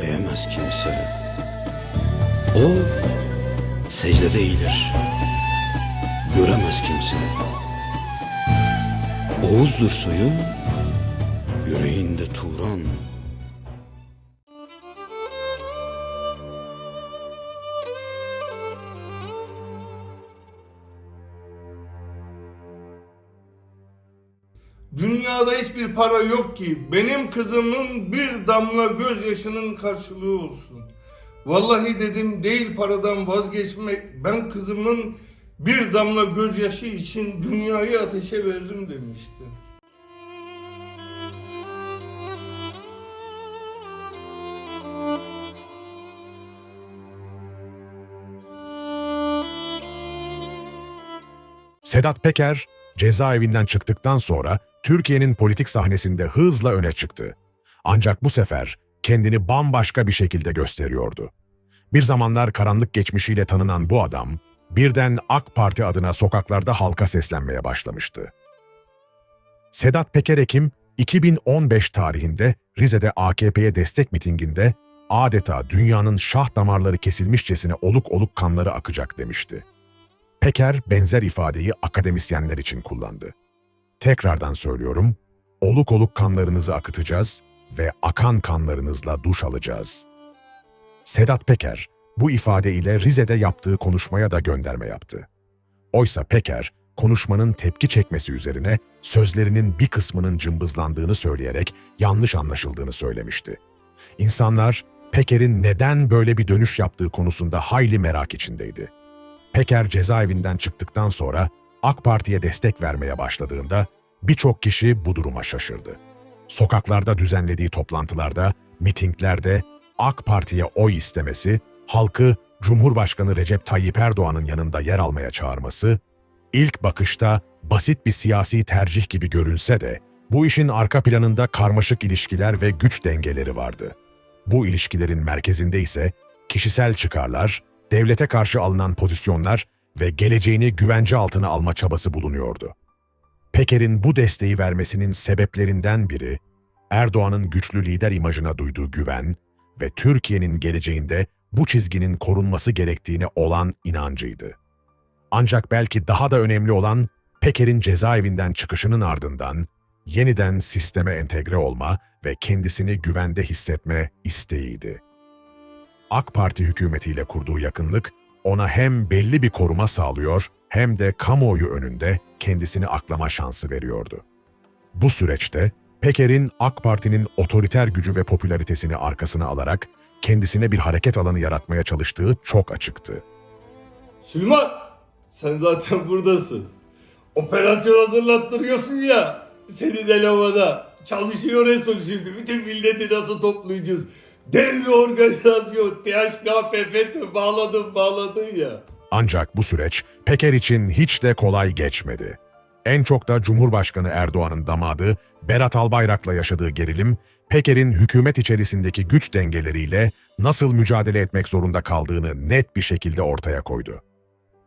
eğemez kimse. O secdede eğilir, göremez kimse. Oğuzdur soyu, yüreğinde Turan. Dünyada hiçbir para yok ki benim kızımın bir damla gözyaşının karşılığı olsun. Vallahi dedim değil paradan vazgeçmek ben kızımın bir damla gözyaşı için dünyayı ateşe veririm demişti. Sedat Peker, cezaevinden çıktıktan sonra Türkiye'nin politik sahnesinde hızla öne çıktı. Ancak bu sefer kendini bambaşka bir şekilde gösteriyordu. Bir zamanlar karanlık geçmişiyle tanınan bu adam, birden AK Parti adına sokaklarda halka seslenmeye başlamıştı. Sedat Peker Ekim, 2015 tarihinde Rize'de AKP'ye destek mitinginde adeta dünyanın şah damarları kesilmişçesine oluk oluk kanları akacak demişti. Peker benzer ifadeyi akademisyenler için kullandı. Tekrardan söylüyorum, oluk oluk kanlarınızı akıtacağız ve akan kanlarınızla duş alacağız. Sedat Peker bu ifade ile Rize'de yaptığı konuşmaya da gönderme yaptı. Oysa Peker, konuşmanın tepki çekmesi üzerine sözlerinin bir kısmının cımbızlandığını söyleyerek yanlış anlaşıldığını söylemişti. İnsanlar Peker'in neden böyle bir dönüş yaptığı konusunda hayli merak içindeydi. Peker cezaevinden çıktıktan sonra AK Parti'ye destek vermeye başladığında birçok kişi bu duruma şaşırdı. Sokaklarda düzenlediği toplantılarda, mitinglerde AK Parti'ye oy istemesi, halkı Cumhurbaşkanı Recep Tayyip Erdoğan'ın yanında yer almaya çağırması, ilk bakışta basit bir siyasi tercih gibi görünse de bu işin arka planında karmaşık ilişkiler ve güç dengeleri vardı. Bu ilişkilerin merkezinde ise kişisel çıkarlar, devlete karşı alınan pozisyonlar ve geleceğini güvence altına alma çabası bulunuyordu. Peker'in bu desteği vermesinin sebeplerinden biri, Erdoğan'ın güçlü lider imajına duyduğu güven ve Türkiye'nin geleceğinde bu çizginin korunması gerektiğine olan inancıydı. Ancak belki daha da önemli olan Peker'in cezaevinden çıkışının ardından yeniden sisteme entegre olma ve kendisini güvende hissetme isteğiydi. AK Parti hükümetiyle kurduğu yakınlık ona hem belli bir koruma sağlıyor hem de kamuoyu önünde kendisini aklama şansı veriyordu. Bu süreçte Peker'in AK Parti'nin otoriter gücü ve popülaritesini arkasına alarak kendisine bir hareket alanı yaratmaya çalıştığı çok açıktı. Süleyman sen zaten buradasın. Operasyon hazırlattırıyorsun ya. Senin elemana. Çalışıyor Resul şimdi. Bütün milleti nasıl toplayacağız? Dev bir organizasyon. THKPF'de bağladın bağladın ya. Ancak bu süreç Peker için hiç de kolay geçmedi. En çok da Cumhurbaşkanı Erdoğan'ın damadı Berat Albayrak'la yaşadığı gerilim, Peker'in hükümet içerisindeki güç dengeleriyle nasıl mücadele etmek zorunda kaldığını net bir şekilde ortaya koydu.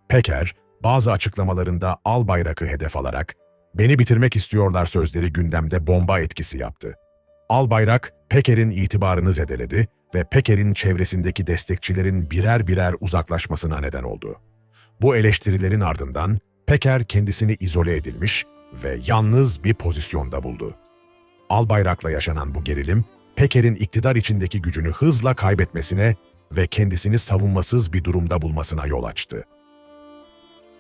Peker, bazı açıklamalarında Albayrak'ı hedef alarak, beni bitirmek istiyorlar sözleri gündemde bomba etkisi yaptı. Albayrak, Peker'in itibarını zedeledi ve Peker'in çevresindeki destekçilerin birer birer uzaklaşmasına neden oldu. Bu eleştirilerin ardından Peker kendisini izole edilmiş ve yalnız bir pozisyonda buldu. Albayrak'la yaşanan bu gerilim, Peker'in iktidar içindeki gücünü hızla kaybetmesine ve kendisini savunmasız bir durumda bulmasına yol açtı.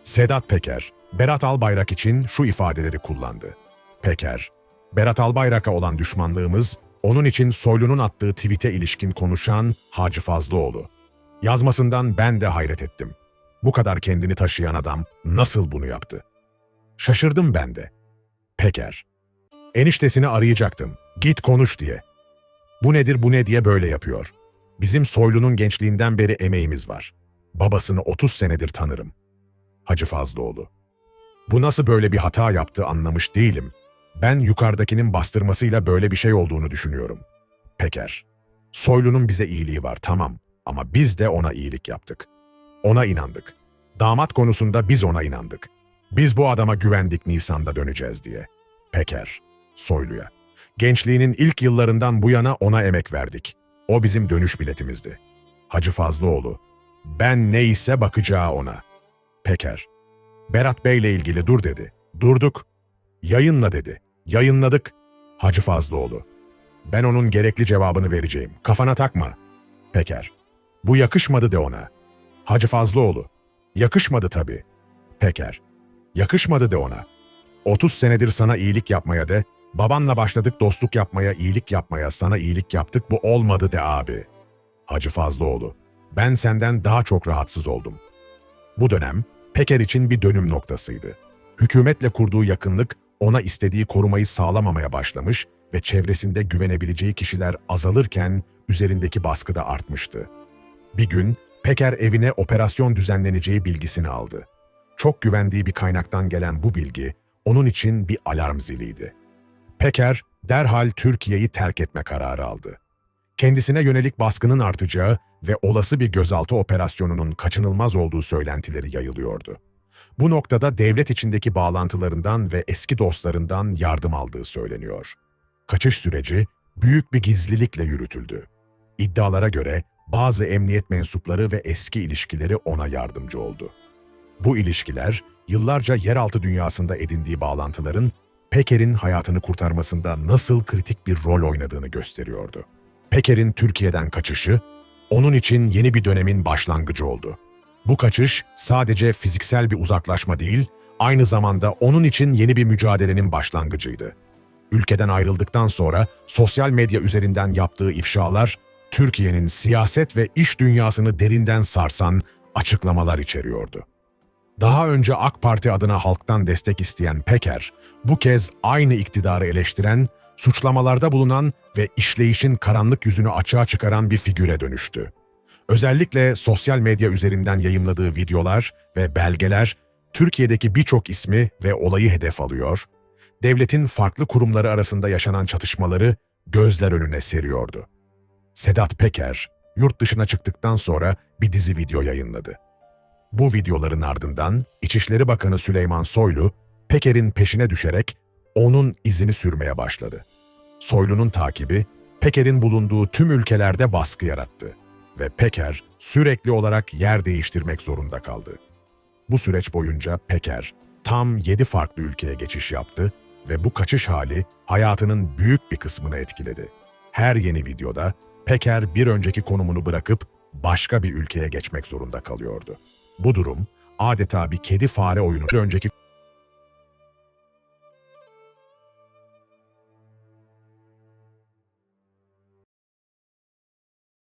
Sedat Peker, Berat Albayrak için şu ifadeleri kullandı. Peker, Berat Albayrak'a olan düşmanlığımız, onun için Soylu'nun attığı tweet'e ilişkin konuşan Hacı Fazlıoğlu. Yazmasından ben de hayret ettim. Bu kadar kendini taşıyan adam nasıl bunu yaptı? Şaşırdım ben de. Peker, eniştesini arayacaktım, git konuş diye. Bu nedir bu ne diye böyle yapıyor. Bizim Soylu'nun gençliğinden beri emeğimiz var. Babasını 30 senedir tanırım. Hacı Fazlıoğlu. Bu nasıl böyle bir hata yaptı anlamış değilim. Ben yukarıdakinin bastırmasıyla böyle bir şey olduğunu düşünüyorum. Peker. Soylu'nun bize iyiliği var tamam ama biz de ona iyilik yaptık. Ona inandık. Damat konusunda biz ona inandık. Biz bu adama güvendik Nisan'da döneceğiz diye. Peker. Soylu'ya. Gençliğinin ilk yıllarından bu yana ona emek verdik. O bizim dönüş biletimizdi. Hacı Fazlıoğlu, ben neyse bakacağı ona. Peker, Berat Bey'le ilgili dur dedi. Durduk. Yayınla dedi. Yayınladık. Hacı Fazlıoğlu, ben onun gerekli cevabını vereceğim. Kafana takma. Peker, bu yakışmadı de ona. Hacı Fazlıoğlu, yakışmadı tabii. Peker, yakışmadı de ona. 30 senedir sana iyilik yapmaya de, babanla başladık dostluk yapmaya, iyilik yapmaya, sana iyilik yaptık bu olmadı de abi. Hacı Fazlıoğlu, ben senden daha çok rahatsız oldum. Bu dönem Peker için bir dönüm noktasıydı. Hükümetle kurduğu yakınlık ona istediği korumayı sağlamamaya başlamış ve çevresinde güvenebileceği kişiler azalırken üzerindeki baskı da artmıştı. Bir gün Peker evine operasyon düzenleneceği bilgisini aldı. Çok güvendiği bir kaynaktan gelen bu bilgi onun için bir alarm ziliydi. Peker derhal Türkiye'yi terk etme kararı aldı. Kendisine yönelik baskının artacağı ve olası bir gözaltı operasyonunun kaçınılmaz olduğu söylentileri yayılıyordu. Bu noktada devlet içindeki bağlantılarından ve eski dostlarından yardım aldığı söyleniyor. Kaçış süreci büyük bir gizlilikle yürütüldü. İddialara göre bazı emniyet mensupları ve eski ilişkileri ona yardımcı oldu. Bu ilişkiler yıllarca yeraltı dünyasında edindiği bağlantıların Peker'in hayatını kurtarmasında nasıl kritik bir rol oynadığını gösteriyordu. Peker'in Türkiye'den kaçışı, onun için yeni bir dönemin başlangıcı oldu. Bu kaçış sadece fiziksel bir uzaklaşma değil, aynı zamanda onun için yeni bir mücadelenin başlangıcıydı. Ülkeden ayrıldıktan sonra sosyal medya üzerinden yaptığı ifşalar, Türkiye'nin siyaset ve iş dünyasını derinden sarsan açıklamalar içeriyordu. Daha önce AK Parti adına halktan destek isteyen Peker, bu kez aynı iktidarı eleştiren, suçlamalarda bulunan ve işleyişin karanlık yüzünü açığa çıkaran bir figüre dönüştü. Özellikle sosyal medya üzerinden yayımladığı videolar ve belgeler Türkiye'deki birçok ismi ve olayı hedef alıyor, devletin farklı kurumları arasında yaşanan çatışmaları gözler önüne seriyordu. Sedat Peker, yurt dışına çıktıktan sonra bir dizi video yayınladı. Bu videoların ardından İçişleri Bakanı Süleyman Soylu, Peker'in peşine düşerek onun izini sürmeye başladı. Soylu'nun takibi, Peker'in bulunduğu tüm ülkelerde baskı yarattı ve Peker sürekli olarak yer değiştirmek zorunda kaldı. Bu süreç boyunca Peker tam 7 farklı ülkeye geçiş yaptı ve bu kaçış hali hayatının büyük bir kısmını etkiledi. Her yeni videoda Peker bir önceki konumunu bırakıp başka bir ülkeye geçmek zorunda kalıyordu. Bu durum adeta bir kedi fare oyunu. Önceki